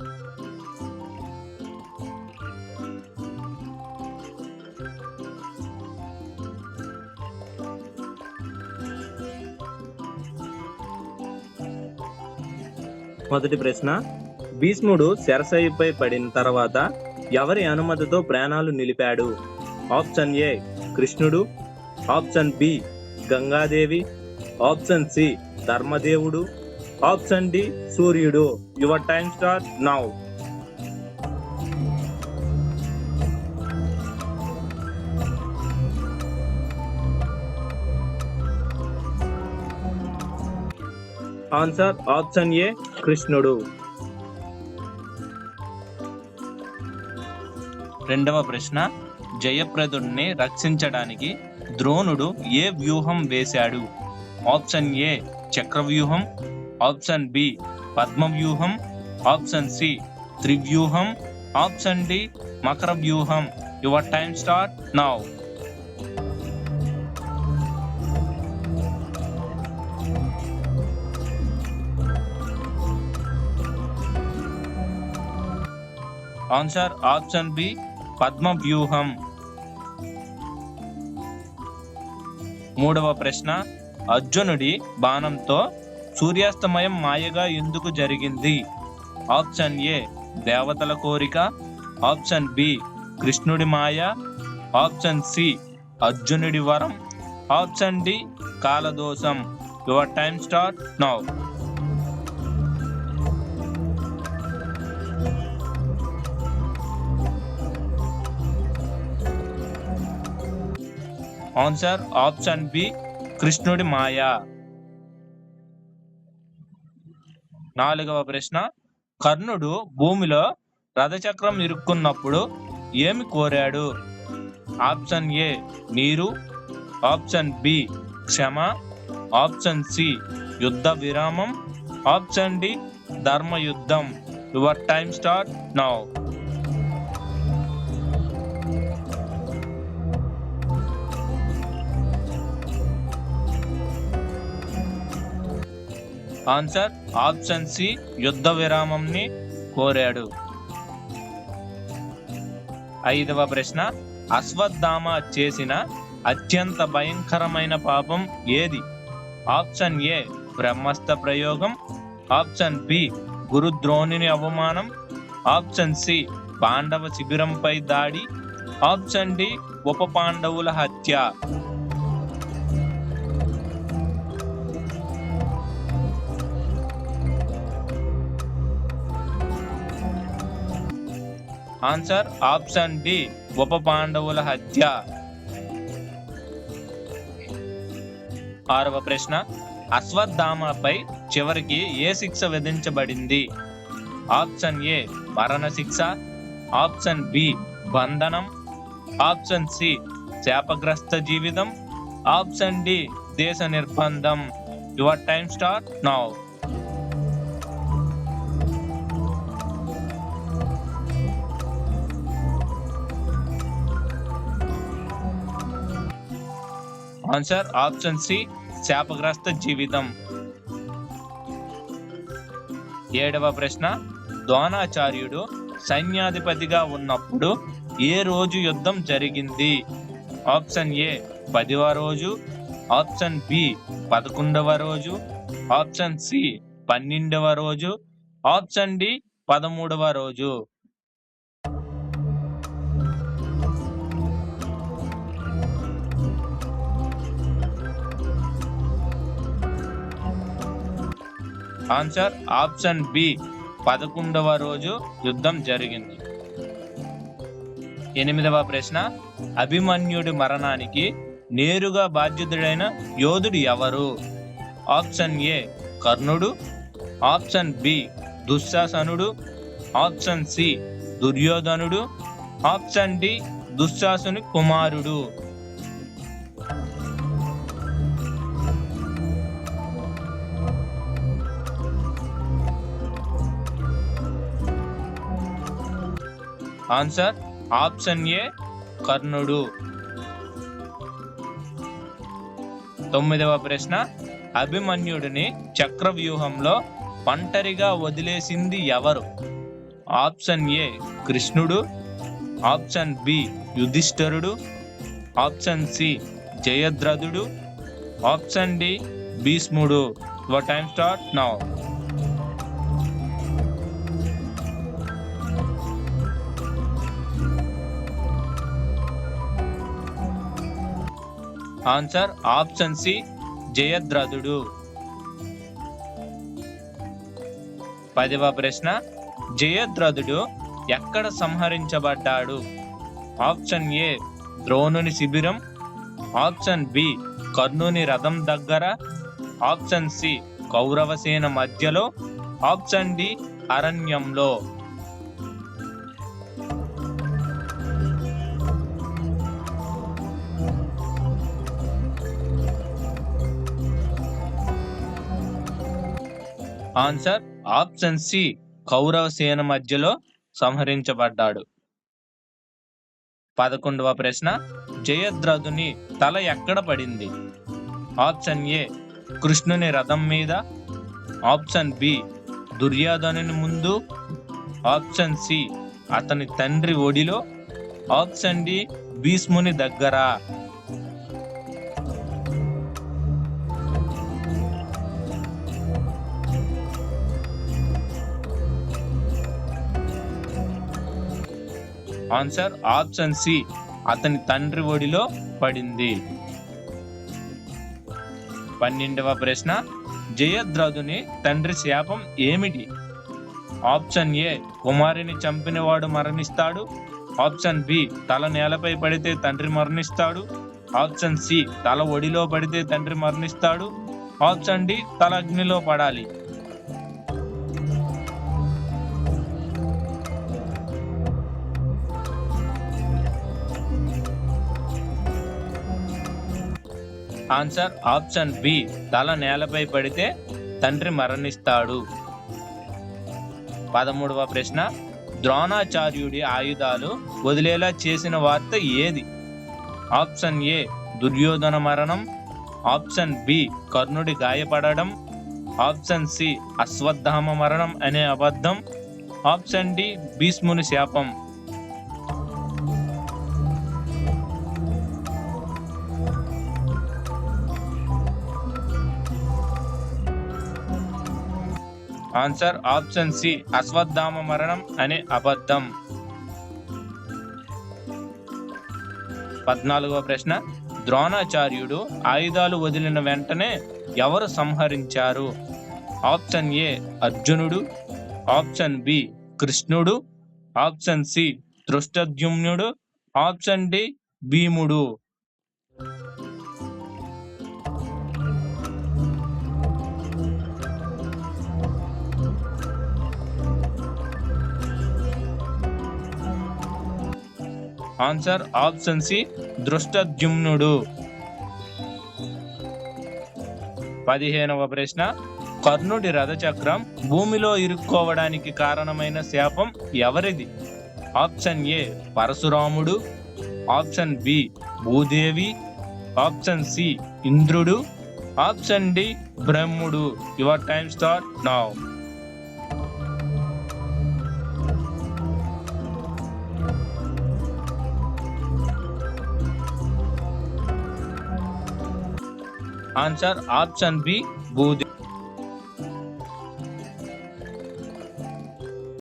మొదటి ప్రశ్న. భీష్ముడు శరసయుపై పడిన తర్వాత ఎవరి అనుమతితో ప్రాణాలు నిలిపాడు? ఆప్షన్ ఏ కృష్ణుడు. Option B Gangadevi. Option C ధర్మదేవుడు. Option D సూర్యుడు. Your time star now. Answer option A కృష్ణుడు. రెండవ ప్రశ్న జయప్రదుణ్ణి రక్షించడానికి ద్రోణుడు ఏ వ్యూహం వేశాడు? ఆప్షన్ ఏ చక్రవ్యూహం ఆప్షన్ బి పద్మ వ్యూహం ఆప్షన్ సి త్రివ్యూహం ఆప్షన్ డి మకర వ్యూహం your time start now. Answer option B Padma వ్యూహం. మూడవ ప్రశ్న అర్జునుడి బాణంతో సూర్యాస్తమయం మాయగా ఎందుకు జరిగింది? ఆప్షన్ ఏ దేవతల కోరిక. ఆప్షన్ బి కృష్ణుడి మాయ. ఆప్షన్ సి అర్జునుడి వరం. Option D కాలదోషం. Your time start now. Answer option B కృష్ణుడి మాయ. నాలుగవ ప్రశ్న. కర్ణుడు భూమిలో రథచక్రం ఇరుక్కున్నప్పుడు ఏమి కోరాడు? ఆప్షన్ ఏ నీరు. ఆప్షన్ బి క్షమ. ఆప్షన్ సి యుద్ధ విరామం. Option D ధర్మయుద్ధం. Your time start now. Answer option C యుద్ధ విరామంని కోరాడు. ఐదవ ప్రశ్న అశ్వత్థామ చేసిన అత్యంత భయంకరమైన పాపం ఏది? ఆప్షన్ ఏ బ్రహ్మస్త్ర ప్రయోగం. ఆప్షన్ బి గురుద్రోణిని అవమానం. ఆప్షన్ సి పాండవ శిబిరంపై దాడి. ఆప్షన్ డి ఉప పాండవుల హత్య. ఆన్సర్ ఆప్షన్ డి ఉప పాండవుల హత్య. ఆరవ ప్రశ్న అశ్వత్థామపై చివరికి ఏ శిక్ష విధించబడింది? ఆప్షన్ ఏ మరణ శిక్ష. ఆప్షన్ బి బంధనం. ఆప్షన్ సి శాపగ్రస్త జీవితం. ఆప్షన్ డి దేశ నిర్బంధం. Your time start now. Answer option C శాపగ్రస్త జీవితం. ఏడవ ప్రశ్న ద్రోణాచార్యుడు సైన్యాధిపతిగా ఉన్నప్పుడు ఏ రోజు యుద్ధం జరిగింది? ఆప్షన్ ఏ పదివ రోజు. ఆప్షన్ బి పదకొండవ రోజు. ఆప్షన్ సి పన్నెండవ రోజు. ఆప్షన్ డి పదమూడవ రోజు. ఆన్సర్ ఆప్షన్ బి పదకొండవ రోజు యుద్ధం జరిగింది. ఎనిమిదవ ప్రశ్న అభిమన్యుడి మరణానికి నేరుగా బాధ్యతుడైన యోధుడు ఎవరు? ఆప్షన్ ఏ కర్ణుడు. ఆప్షన్ బి దుశ్శాసనుడు. ఆప్షన్ సి దుర్యోధనుడు. ఆప్షన్ డి దుశ్శాసుని కుమారుడు. ఆన్సర్ ఆప్షన్ ఏ కర్ణుడు. తొమ్మిదవ ప్రశ్న అభిమన్యుడిని చక్రవ్యూహంలో ఒంటరిగా వదిలేసింది ఎవరు? ఆప్షన్ ఏ కృష్ణుడు. ఆప్షన్ బి యుధిష్ఠరుడు. ఆప్షన్ సి జయద్రథుడు. ఆప్షన్ డి భీష్ముడు. Your time start now answer option C జయద్రథుడు పదవ ప్రశ్న జయద్రథుడు ఎక్కడ సంహరించబడ్డాడు? ఆప్షన్ ఏ ద్రోణుని శిబిరం. ఆప్షన్ బి కర్ణుని రథం దగ్గర. ఆప్షన్ సి కౌరవసేన మధ్యలో. ఆప్షన్ డి అరణ్యంలో. ఆన్సర్ ఆప్షన్ సి కౌరవ సేన మధ్యలో సంహరించబడ్డాడు. పదకొండవ ప్రశ్న జయద్రథుని తల ఎక్కడ పడింది? ఆప్షన్ ఏ కృష్ణుని రథం మీద. ఆప్షన్ బి దుర్యోధనుని ముందు. ఆప్షన్ సి అతని తండ్రి ఒడిలో. ఆప్షన్ డి భీష్ముని దగ్గర. Answer option C. అతని తండ్రి ఒడిలో పడింది. పన్నెండవ ప్రశ్న. జయద్రథుని తండ్రి శాపం ఏమిటి? Option A. కుమారిని చంపినవాడు మరణిస్తాడు. Option B. తల నేలపై పడితే తండ్రి మరణిస్తాడు. Option C. తల ఒడిలో పడితే తండ్రి మరణిస్తాడు. Option D. తల అగ్నిలో పడాలి. ఆన్సర్ ఆప్షన్ బి తల నేలపై పడితే తండ్రి మరణిస్తాడు. పదమూడవ ప్రశ్న. ద్రోణాచార్యుడి ఆయుధాలు వదిలేలా చేసిన వార్త ఏది? ఆప్షన్ ఏ దుర్యోధన మరణం. ఆప్షన్ బి కర్ణుడి గాయపడడం. ఆప్షన్ సి అశ్వత్థామ మరణం అనే అబద్ధం. ఆప్షన్ డి భీష్ముని శాపం. ఆన్సర్ ఆప్షన్ సి అశ్వత్థామ మరణం అనే అబద్ధం. పద్నాలుగవ ప్రశ్న ద్రోణాచార్యుడు ఆయుధాలు వదిలిన వెంటనే ఎవరు సంహరించారు? ఆప్షన్ ఏ అర్జునుడు. ఆప్షన్ బి కృష్ణుడు. ఆప్షన్ సి దృష్టద్యుమ్నుడు. ఆప్షన్ డి భీముడు. ఆన్సర్ ఆప్షన్ సి దృష్టద్యుమ్నుడు. పదిహేనవ ప్రశ్న. కర్ణుడి రథచక్రం భూమిలో ఇరుక్కోవడానికి కారణమైన శాపం ఎవరిది? ఆప్షన్ ఏ పరశురాముడు. Option B Bhudevi. Option C ఇంద్రుడు. Option D బ్రహ్ముడు. Your time start now. Answer option B Bhudevi